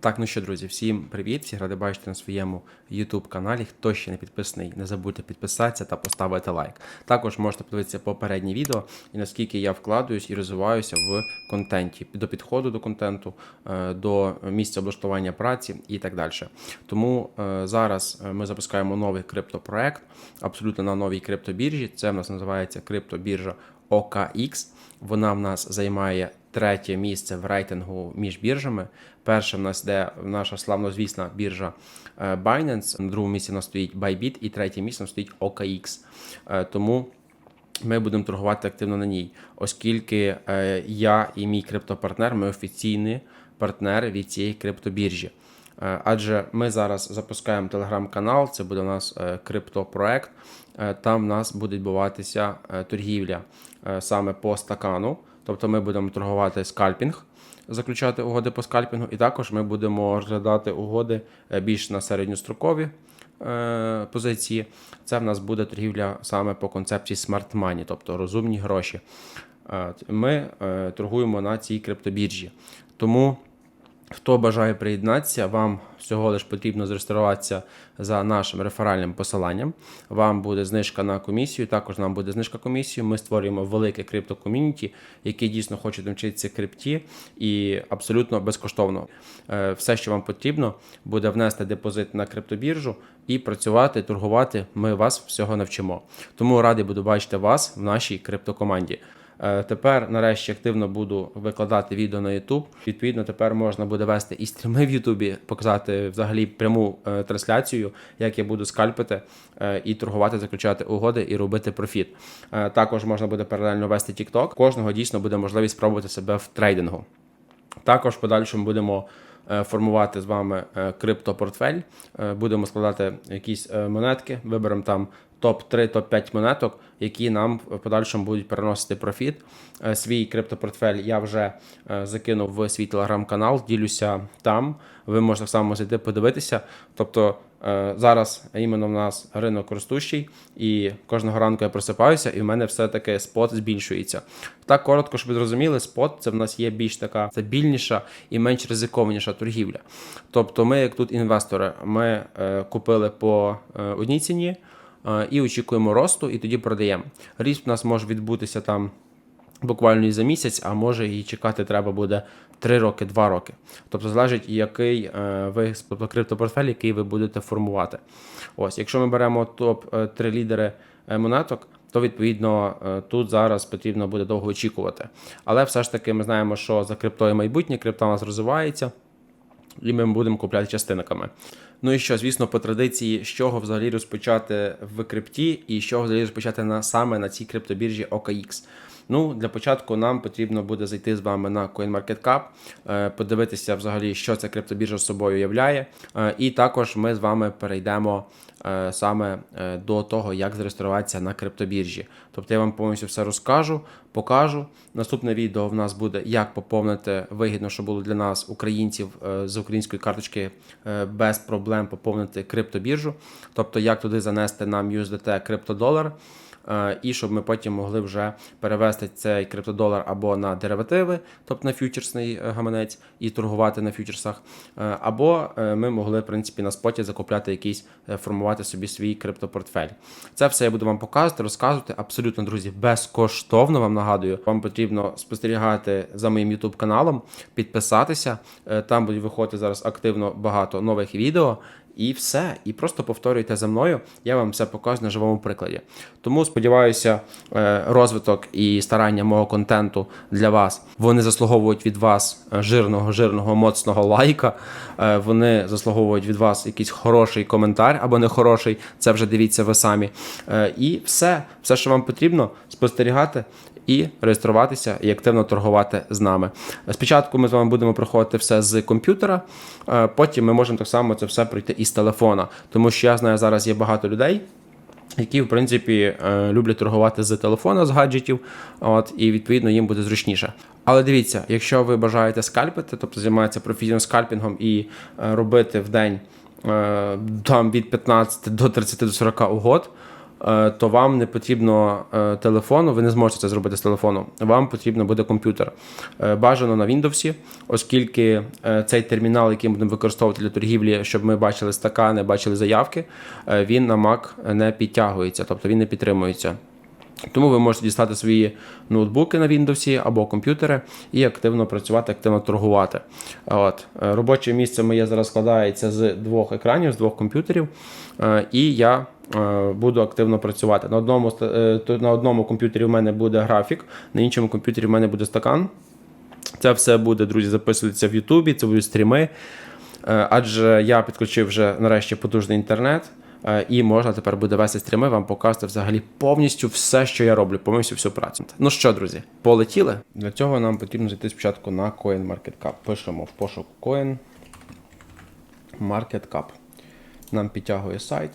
Так, ну що, друзі, всім привіт! Всіх радий бачити на своєму YouTube каналі. Хто ще не підписаний, не забудьте підписатися та поставити лайк. Також можете подивитися попереднє відео і наскільки я вкладаюсь і розвиваюся в контенті, до підходу до контенту, е, до місця облаштування праці і так далі. Тому е, зараз е, ми запускаємо новий криптопроект, абсолютно на новій криптобіржі. Це в нас називається криптобіржа OKX. Вона в нас займає третє місце в рейтингу між біржами. Перше в нас йде наша славнозвісна біржа е, Binance, на другому місці в нас стоїть Bybit і третє місце в нас стоїть OKX. Е, Тому ми будемо торгувати активно на ній, оскільки е, я і мій криптопартнер, ми офіційні партнери від цієї криптобіржі. Адже ми зараз запускаємо телеграм-канал, це буде у нас криптопроект. Там в нас буде відбуватися торгівля саме по стакану. Тобто ми будемо торгувати скальпінг, заключати угоди по скальпінгу, і також ми будемо розглядати угоди е, більш на середньострокові е, позиції. Це в нас буде торгівля саме по концепції smart money, тобто розумні гроші. Е, Ми торгуємо на цій криптобіржі. Тому Хто бажає приєднатися, вам всього лиш потрібно зареєструватися за нашим реферальним посиланням. Вам буде знижка на комісію. Також нам буде знижка комісію. Ми створюємо велике криптоком'юніті, яке дійсно хоче навчитися крипті і абсолютно безкоштовно. Е, Все, що вам потрібно, буде внести депозит на криптобіржу і працювати, торгувати. Ми вас всього навчимо. Тому радий буду бачити вас в нашій криптокоманді. Е, Тепер, нарешті, активно буду викладати відео на YouTube. Відповідно, тепер можна буде вести і стріми в Ютубі, показати взагалі пряму е, трансляцію, як я буду скальпити е, і торгувати, заключати угоди і робити профіт. Також можна буде паралельно вести TikTok. Кожного дійсно буде можливість спробувати себе в трейдингу. Також в подальшому будемо формувати з вами е, криптопортфель. Е, Будемо складати якісь е, монетки, виберемо там топ-3, топ-5 монеток, які нам в подальшому будуть переносити профіт. Е, Свій криптопортфель я вже е, закинув в свій телеграм-канал, ділюся там. Ви можете так само зайти подивитися. Тобто е, зараз іменно в нас ринок ростущий, і кожного ранку я просипаюся, і в мене все-таки спот збільшується. Так коротко, щоб ви зрозуміли, спот це в нас є більш така стабільніша і менш ризикованіша торгівля. Тобто, ми, як тут інвестори, ми е, купили по е, одній ціні е, і очікуємо росту, і тоді продаємо. Ріст у нас може відбутися там буквально і за місяць, а може і чекати треба буде 3 роки, 2 роки. Тобто залежить, який е, ви криптопортфель, який ви будете формувати. Ось, якщо ми беремо топ 3 лідери е, монеток. То відповідно е, тут зараз потрібно буде довго очікувати. Але все ж таки ми знаємо, що за криптою майбутнє, крипта у нас розвивається, і ми будемо купляти частинками. Ну і що, звісно, по традиції, з чого взагалі розпочати в крипті, і з чого взагалі розпочати на саме на цій криптобіржі OKX. Ну, для початку нам потрібно буде зайти з вами на CoinMarketCap, е, подивитися взагалі, що ця криптобіржа собою являє. Е, І також ми з вами перейдемо е, саме до того, як зареєструватися на криптобіржі. Тобто я вам повністю все розкажу, покажу. Наступне відео в нас буде, як поповнити вигідно, що було для нас, українців з української карточки без проблем поповнити криптобіржу. Тобто, як туди занести нам USDT криптодолар. Е, і щоб ми потім могли вже перевести цей криптодолар або на деривативи, тобто на фьючерсний е, гаманець, і торгувати на фьючерсах, е, або ми могли, в принципі, на споті закупляти якийсь, формувати собі свій криптопортфель. Це все я буду вам показувати, розказувати абсолютно, друзі, безкоштовно вам нагадую. Вам потрібно спостерігати за моїм YouTube каналом, підписатися. Там будуть виходити зараз активно багато нових відео. І все, і просто повторюйте за мною. Я вам все покажу на живому прикладі. Тому сподіваюся, е, розвиток і старання мого контенту для вас вони заслуговують від вас е, жирного, жирного, моцного лайка. Е, Вони заслуговують від вас якийсь хороший коментар або не хороший. Це вже дивіться ви самі. І все, все, що вам потрібно, спостерігати і реєструватися і активно торгувати з нами. Спочатку ми з вами будемо проходити все з комп'ютера, потім ми можемо так само це все пройти із телефона, тому що я знаю, зараз є багато людей. Які, в принципі, е, люблять торгувати з телефона, з гаджетів, от, і відповідно їм буде зручніше. Але дивіться, якщо ви бажаєте скальпити, тобто займатися професійним скальпінгом і е, робити в день е, там від 15 до 30 до 40 угод, то вам не потрібно е, телефону, ви не зможете це зробити з телефону. Вам потрібно буде комп'ютер. Е, Бажано на Windows, оскільки е, цей термінал, який ми будемо використовувати для торгівлі, щоб ми бачили стакани, бачили заявки, е, він на Mac не підтягується, тобто він не підтримується. Тому ви можете дістати свої ноутбуки на Windows або комп'ютери і активно працювати, активно торгувати. От. Е, Робоче місце моє зараз складається з двох екранів, з двох комп'ютерів. Е, І я е, буду активно працювати. На одному, е, на одному комп'ютері в мене буде графік, на іншому комп'ютері в мене буде стакан. Це все буде, друзі, записуватися в Ютубі, це будуть стріми. Е, Адже я підключив вже нарешті потужний інтернет, е, і можна тепер буде вести стріми, вам показувати взагалі повністю все, що я роблю, повністю всю працю. Ну що, друзі, полетіли? Для цього нам потрібно зайти спочатку на CoinMarketCap. Пишемо в пошук CoinMarketCap. Нам підтягує сайт.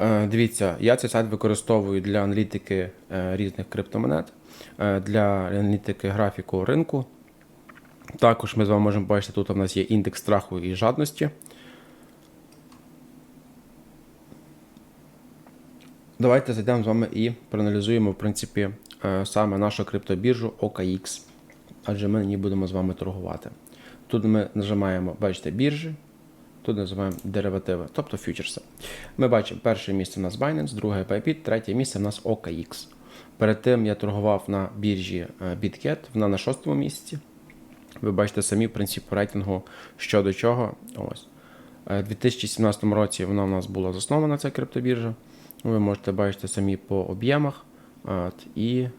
Е, Дивіться, я цей сайт використовую для аналітики е, різних криптомонет, е, для аналітики графіку ринку. Також ми з вами можемо бачити, тут у нас є індекс страху і жадності. Давайте зайдемо з вами і проаналізуємо, в принципі, саме нашу криптобіржу OKX. Адже ми ній будемо з вами торгувати. Тут ми нажимаємо, бачите, біржі, тут називаємо деривативи, тобто фьючерси. Ми бачимо перше місце у нас Binance, друге Bybit, третє місце у нас OKX. Перед тим я торгував на біржі е, BitGet, вона на шостому місці. Ви бачите самі в рейтингу що до чого. Ось. Е, У 2017 році вона у нас була заснована, ця криптобіржа. Ви можете бачити самі по об'ємах. І е,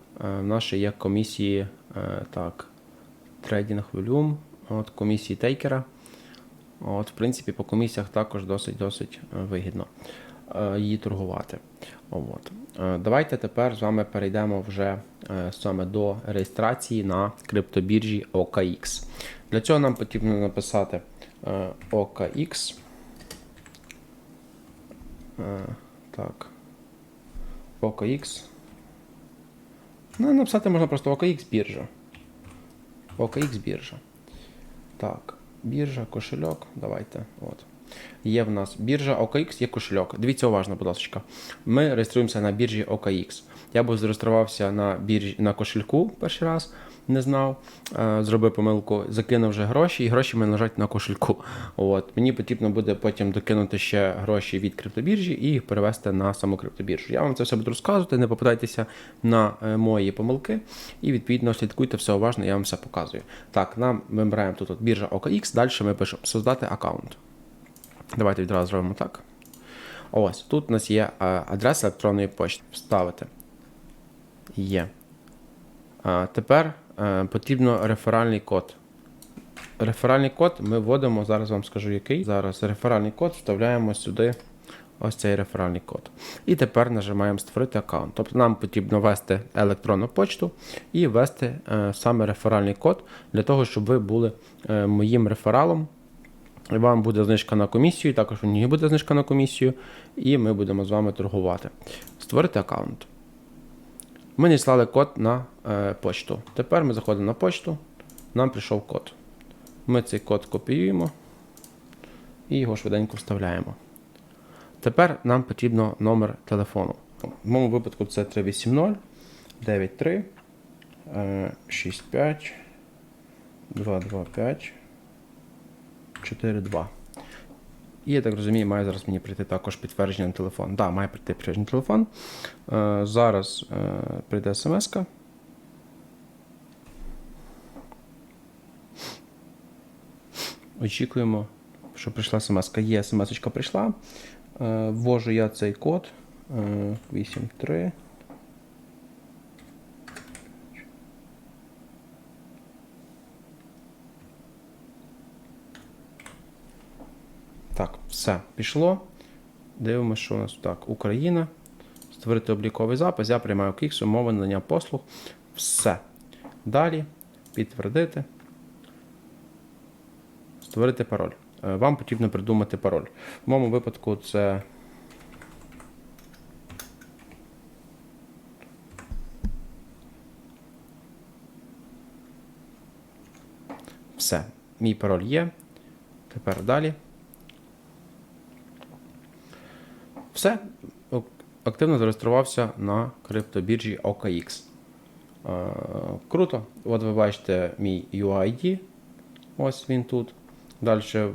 в ще є комісії так, трейдинг волюм, от, комісії тейкера. От, в принципі, по комісіях також досить-досить е, вигідно е, її торгувати. От. Е, Давайте тепер з вами перейдемо вже саме до реєстрації на криптобіржі OKX. Для цього нам потрібно написати OKX. Так. OKX. Ну, написати можна просто OKX біржа. OKX біржа. Так, біржа, кошельок. Давайте. От. Є в нас біржа OKX, є кошельок. Дивіться уважно, будь ласка. Ми реєструємося на біржі OKX. Я був зареєструвався на біржі на кошельку перший раз, не знав, е, зробив помилку, закинув вже гроші, і гроші мене лежать на кошельку. От. Мені потрібно буде потім докинути ще гроші від криптобіржі і їх перевести на саму криптобіржу. Я вам це все буду розказувати, не попадайтеся на е, мої помилки і відповідно слідкуйте все уважно, я вам все показую. Так, нам вибираємо тут от біржа OKX, далі ми пишемо создати аккаунт. Давайте відразу зробимо так. Ось тут у нас є е, адреса електронної почти. Вставити. Є. А, тепер е, потрібно реферальний код. Реферальний код ми вводимо, зараз вам скажу який. Зараз реферальний код вставляємо сюди ось цей реферальний код. І тепер нажимаємо створити аккаунт. Тобто нам потрібно ввести електронну почту і ввести е, саме реферальний код для того, щоб ви були е, моїм рефералом. Вам буде знижка на комісію, також у ній буде знижка на комісію, і ми будемо з вами торгувати. Створити аккаунт. Ми надіслали код на е, почту. Тепер ми заходимо на почту, нам прийшов код. Ми цей код копіюємо і його швиденько вставляємо. Тепер нам потрібно номер телефону. В моєму випадку це 380 93 е, 65 225 4.2. І я так розумію, має зараз мені прийти також підтвердження на телефон. Так, да, має прийти підтвердження на телефон. Е, зараз е, прийде смс. Очікуємо, що прийшла смс. -ка. Є смс прийшла. Е, ввожу я цей код. Е, 83. Так, все, пішло. Дивимося, що у нас так. Україна. Створити обліковий запис. Я приймаю кікс, умови надання послуг. Все. Далі. Підтвердити. Створити пароль. Е, Вам потрібно придумати пароль. В моєму випадку це. Все. Мій пароль є. Тепер далі. Все, активно зареєструвався на криптобіржі OKX. Е, Круто. От ви бачите мій UID. Ось він тут. Далі е,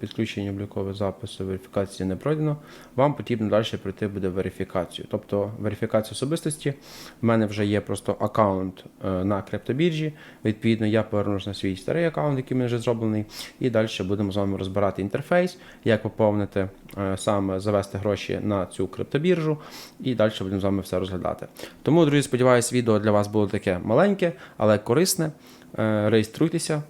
підключення облікового запису, верифікації не пройдено. Вам потрібно далі пройти буде верифікацію. Тобто верифікацію особистості. У мене вже є просто аккаунт е, на криптобіржі. Відповідно, я повернусь на свій старий аккаунт, який мене вже зроблений. І далі будемо з вами розбирати інтерфейс, як поповнити е, саме завести гроші на цю криптобіржу. І далі будемо з вами все розглядати. Тому, друзі, сподіваюся, відео для вас було таке маленьке, але корисне. Реєструйтеся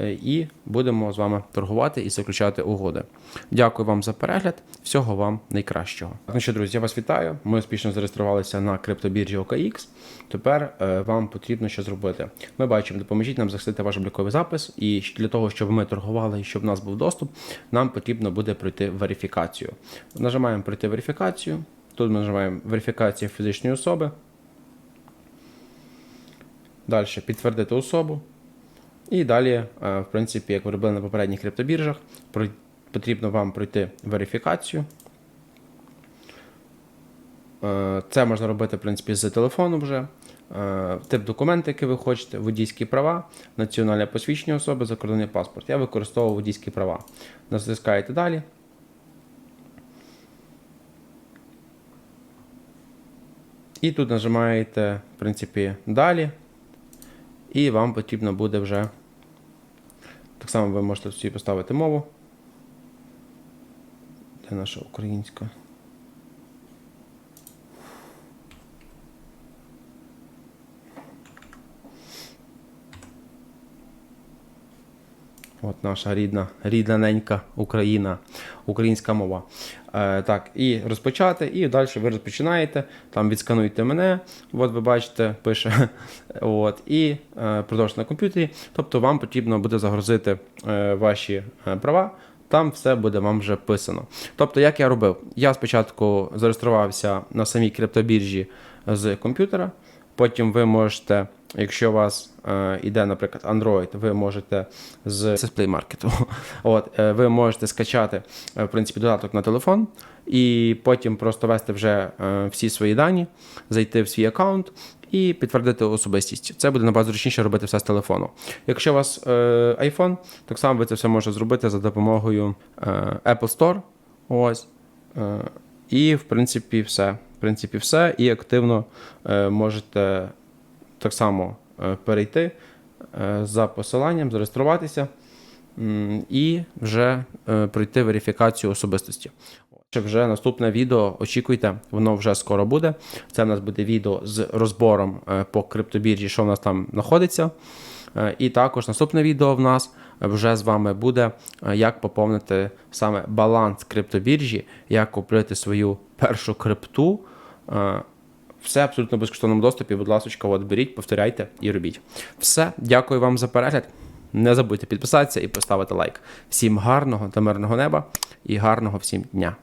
і будемо з вами торгувати і заключати угоди. Дякую вам за перегляд. Всього вам найкращого. Ну що, друзі, я вас вітаю. Ми успішно зареєструвалися на криптобіржі OKX. Тепер е, вам потрібно що зробити. Ми бачимо, допоможіть нам захистити ваш обліковий запис. І для того, щоб ми торгували і щоб в нас був доступ, нам потрібно буде пройти верифікацію. Нажимаємо пройти верифікацію. Тут ми нажимаємо верифікація фізичної особи. Далі підтвердити особу. І далі, е, в принципі, як ви робили на попередніх криптобіржах, потрібно вам пройти верифікацію. Е, Це можна робити, в принципі, з телефону вже. Е, Тип документу, який ви хочете, водійські права, національне посвідчення особи, закордонний паспорт. Я використовував водійські права. Натискаєте далі. І тут нажимаєте, в принципі, далі. І вам потрібно буде вже. Так само ви можете собі поставити мову. Де наша українська? От наша рідна, рідна ненька Україна, українська мова. Е, так, і розпочати, і далі ви розпочинаєте. Там відскануйте мене. От ви бачите, пише. От, і е, продовжуйте на комп'ютері. Тобто вам потрібно буде загрузити е, ваші е, права. Там все буде вам вже писано. Тобто, як я робив? Я спочатку зареєструвався на самій криптобіржі з комп'ютера. Потім ви можете, якщо у вас е, іде, наприклад, Android, ви можете з, Play Market, от, е, ви можете скачати е, в принципі, додаток на телефон і потім просто ввести вже е, всі свої дані, зайти в свій аккаунт і підтвердити особистість. Це буде набагато зручніше робити все з телефону. Якщо у вас е, iPhone, так само ви це все можете зробити за допомогою е, Apple Store. Ось. Е, і, в принципі, все. В принципі, все. І активно е, можете так само е, перейти е, за посиланням, зареєструватися і вже е, пройти верифікацію особистості. Вже наступне відео очікуйте, воно вже скоро буде. Це в нас буде відео з розбором по криптобіржі, що в нас там знаходиться. І також наступне відео в нас вже з вами буде, як поповнити саме баланс криптобіржі, як купити свою першу крипту. Все абсолютно безкоштовному доступі. Будь ласка, от беріть, повторяйте і робіть. Все, дякую вам за перегляд. Не забудьте підписатися і поставити лайк. Всім гарного та мирного неба і гарного всім дня.